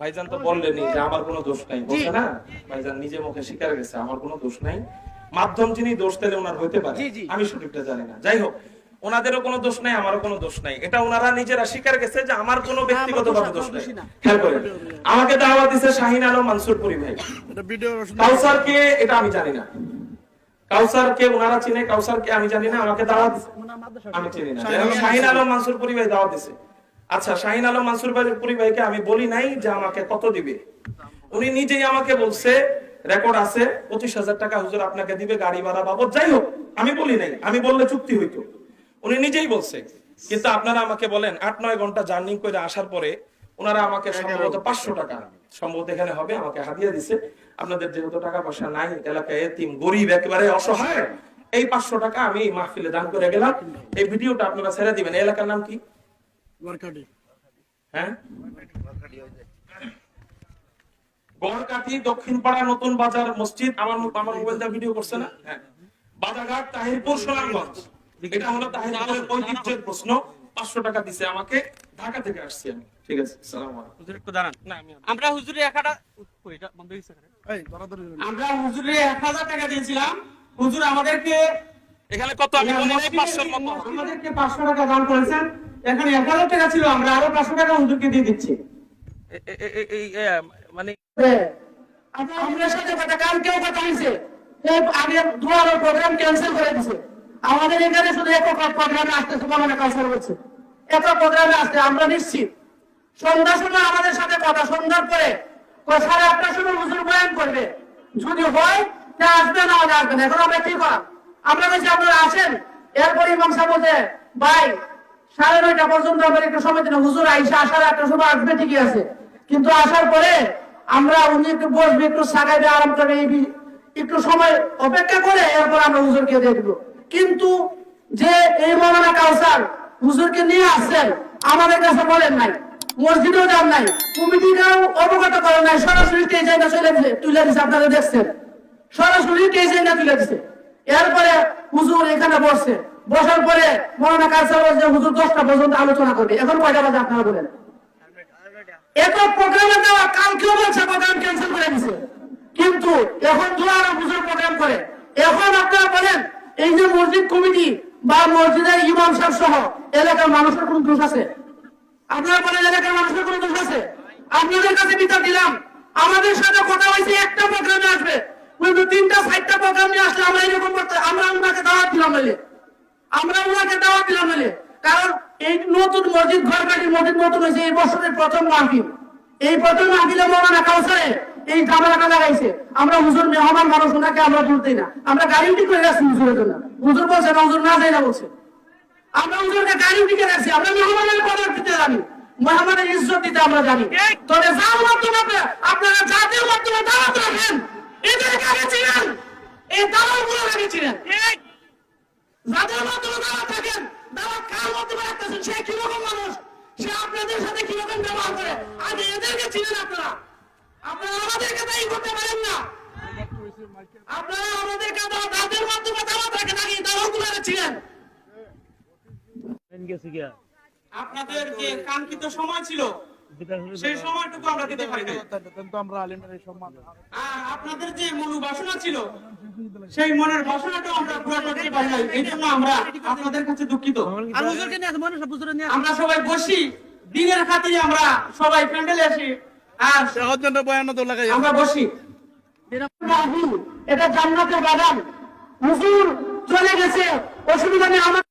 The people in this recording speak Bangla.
ভাইজান তো বললেনই যে আমার কোনো দোষ নাই বলছে না? ভাইজান নিজে মুখে স্বীকার গেছে আমার কোনো দোষ নাই। মাধ্যম যিনি দোষ দিলে ওনার হইতে পারে। আমি সঠিকটা জানি না। যাই হোক ওনাদেরও কোনো দোষ নাই আমারও কোনো দোষ নাই। এটা ওনারা নিজেরা স্বীকার গেছে যে আমার কোনো ব্যক্তিগত ভাবে দোষ নাই। খেয়াল করেন আমাকে দাওয়াত দিছে শাহিন আলম মানসুরপুরি ভাই। এটা ভিডিও কাউসার কে এটা আমি জানি না। কাউসার কে ওনারা চিনে কাউসার কে আমি জানি না আমাকে দাওয়াত আমি চিনি না। শাহিন আলম মানসুর পুরি ভাই দাওয়াত দিছে। আচ্ছা শাহিন আলম মানসুর ভাই পুরি ভাইকে আমি বলি নাই যে আমাকে কত দিবে? উনি নিজেই আমাকে বলছে, রেকর্ড আছে, পঁচিশ হাজার টাকা হুজুর আপনাকে দিবে, গাড়ি ভাড়া বাবদ। যাই হোক, আমি বলি নাই, আমি বললে চুক্তি হইতো। উনি নিজেই বলছে, কিন্তু আপনারা আমাকে বলেন, আট, নয় ঘণ্টা জার্নি করে আসার পরে ওনারা আমাকে সম্ভবত পাঁচশো টাকা, সম্ভবত এখানে হবে, আমাকে হাদিয়া দিছে। আপনাদের যেহেতু টাকা পয়সা নাই, এলাকায় এতিম, গরিব, একেবারে অসহায়, এই পাঁচশো টাকা আমি মাহফিলে দান করে গেলাম। এই ভিডিওটা আপনারা ছেড়ে দিবেন। এলাকার নাম কি? ওয়ার্কাটি হ্যাঁ? গড়কাঠি দক্ষিণ পাড়া নতুন বাজার মসজিদ। আমার আমার মোবাইলটা ভিডিও করছে না? হ্যাঁ। বাজারঘাট তাহিরপুর সুনামগঞ্জ। এটা হলো তাহিরপুরের ঐতিহ্যের প্রশ্ন। পাঁচশো টাকা দিছে আমাকে। ঢাকা থেকে আসছি আমি। ঠিক আছে সালাম আলাইকুম। হুজুর একটু দাঁড়ান। না আমি আমরা হুজুরে এক হাজার আমরা এক টাকা দিয়েছিলাম। হুজুর আমাদেরকে এখানে কত আমি বলি নাই? পাঁচশোর মতো। আমাদেরকে পাঁচশো টাকা দান করেছেন। এখানে এক হাজার টাকা ছিল আমরা আরও পাঁচশো টাকা হুজুরকে দিয়ে দিচ্ছি। মানে আমাদের সাথে কথা কালকেও কথা হয়েছে। আগে দুয়ার প্রোগ্রাম ক্যান্সেল করে দিছে। আমাদের এখানে শুধু প্রোগ্রামে আসতেছে কাউসার বলছে। একক প্রোগ্রামে আসতে আমরা নিশ্চিত। সন্ধ্যার সময় আমাদের সাথে কথা সন্ধ্যার পরে সাড়ে আটটার সময় হুজুর বয়ান করবে। যদি হয় তা আসবে না আসবে না। এখন আমরা কি করা আমরা বলছি আপনারা আসেন। এরপরে ইমাম সাহেব বলছে ভাই সাড়ে নয়টা পর্যন্ত আমরা একটু সময় দিন হুজুর আইসা সাড়ে আটটার সময় আসবে ঠিকই আছে। কিন্তু আসার পরে আমরা উনি একটু বসবে, একটু সাগাইবে আরাম এই একটু সময় অপেক্ষা করে এরপর আমরা হুজুরকে দিয়ে দিব। কিন্তু যে এই মৌলানা কাউসার হুজুরকে নিয়ে আসছেন, আমাদের কাছে বলেন নাই, মসজিদেও যান নাই কমিটিটাও অবগত করেন নাই, সরাসরি স্টেজে না চলে দিছে তুলে দিছে, আপনারা দেখছেন। সরাসরি স্টেজে না তুলে দিছে। এরপরে হুজুর এখানে বসছে। বসার পরে মৌলানা কাউসার বলছে, হুজুর, দশটা পর্যন্ত আলোচনা করবে। এখন কয়টা বাজে আপনারা বলেন? এত প্রোগ্রামে দেওয়া বলছে, প্রোগ্রাম ক্যান্সেল করে দিছে। কিন্তু এখন হুজুর প্রোগ্রাম করে। এখন আপনারা বলেন, এই যে মসজিদ কমিটি বা মসজিদের ইমাম সাহেব সহ এলাকার মানুষের কোন দোষ আছে? আপনারা বলেন, এলাকার মানুষের কোন দোষ আছে? আপনাদের কাছে বিচার দিলাম। আমাদের সাথে কথা হয়েছে, একটা প্রোগ্রামে আসবে। কিন্তু তিনটা চারটা প্রোগ্রাম নিয়ে আসলে আমরা এরকম করতে আমরা ওনাকে দাওয়াত দিলাম বলে আমরা ওনাকে দাওয়াত দিলাম বলে কারণ এই নতুন মসজিদ ঘর কাটির মসজিদ নতুন হয়েছে এই বছরের প্রথম মাহফিল। এই প্রথম মাহফিলে মৌলানা কাউসারে এই ঝামেলাটা লাগাইছে। আমরা হুজুর মেহমান মানুষ ওনাকে আমরা তুলতেই না। আমরা গাড়ি করে রাখছি হুজুরের জন্য। হুজুর বলছে না হুজুর না যাই না বলছে। আমরা হুজুরকে গাড়ি উঠি রাখছি আমরা মেহমানের কদর দিতে জানি। মেহমানের ইজ্জত দিতে আমরা জানি। তবে মাধ্যমে আপনারা আপনারা জাতীয় মাধ্যমে দাওয়াত রাখেন এদেরকে আগে চিনেন এই চিনেন যাদের মাধ্যমে দাওয়াত থাকেন দাওয়াত কার মাধ্যমে রাখতেছেন? সে কীরকম মানুষ? সে আপনাদের সাথে কীরকম ব্যবহার করে? আগে এদেরকে চিনেন আপনারা। আপনারা আমাদেরকে দায়ী করতে পারেন না। আপনারা আমাদেরকে তাদের মাধ্যমে দাওয়াত রাখেন আগে দাওয়াতগুলো চিনেন। আপনাদের যে কাঙ্ক্ষিত সময় ছিল সেই সময়টুকু আমরা দিতে পারি কিন্তু আমরা আলিমের এই সম্মান আর আপনাদের যে মূল বাসনা ছিল সেই মনের বাসনাটা আমরা পুরো করতে পারি নাই। এই জন্য আমরা আপনাদের কাছে দুঃখিত। আর হুজুরকে নিয়ে মানুষ হুজুরে নিয়ে আমরা সবাই বসি দিনের খাতিরে আমরা সবাই প্যান্ডেলে আসি আর সহজ জন্য বয়ান তো লাগাই। আমরা বসি। এটা জান্নাতের বাগান। হুজুর চলে গেছে অসুবিধা নেই আমার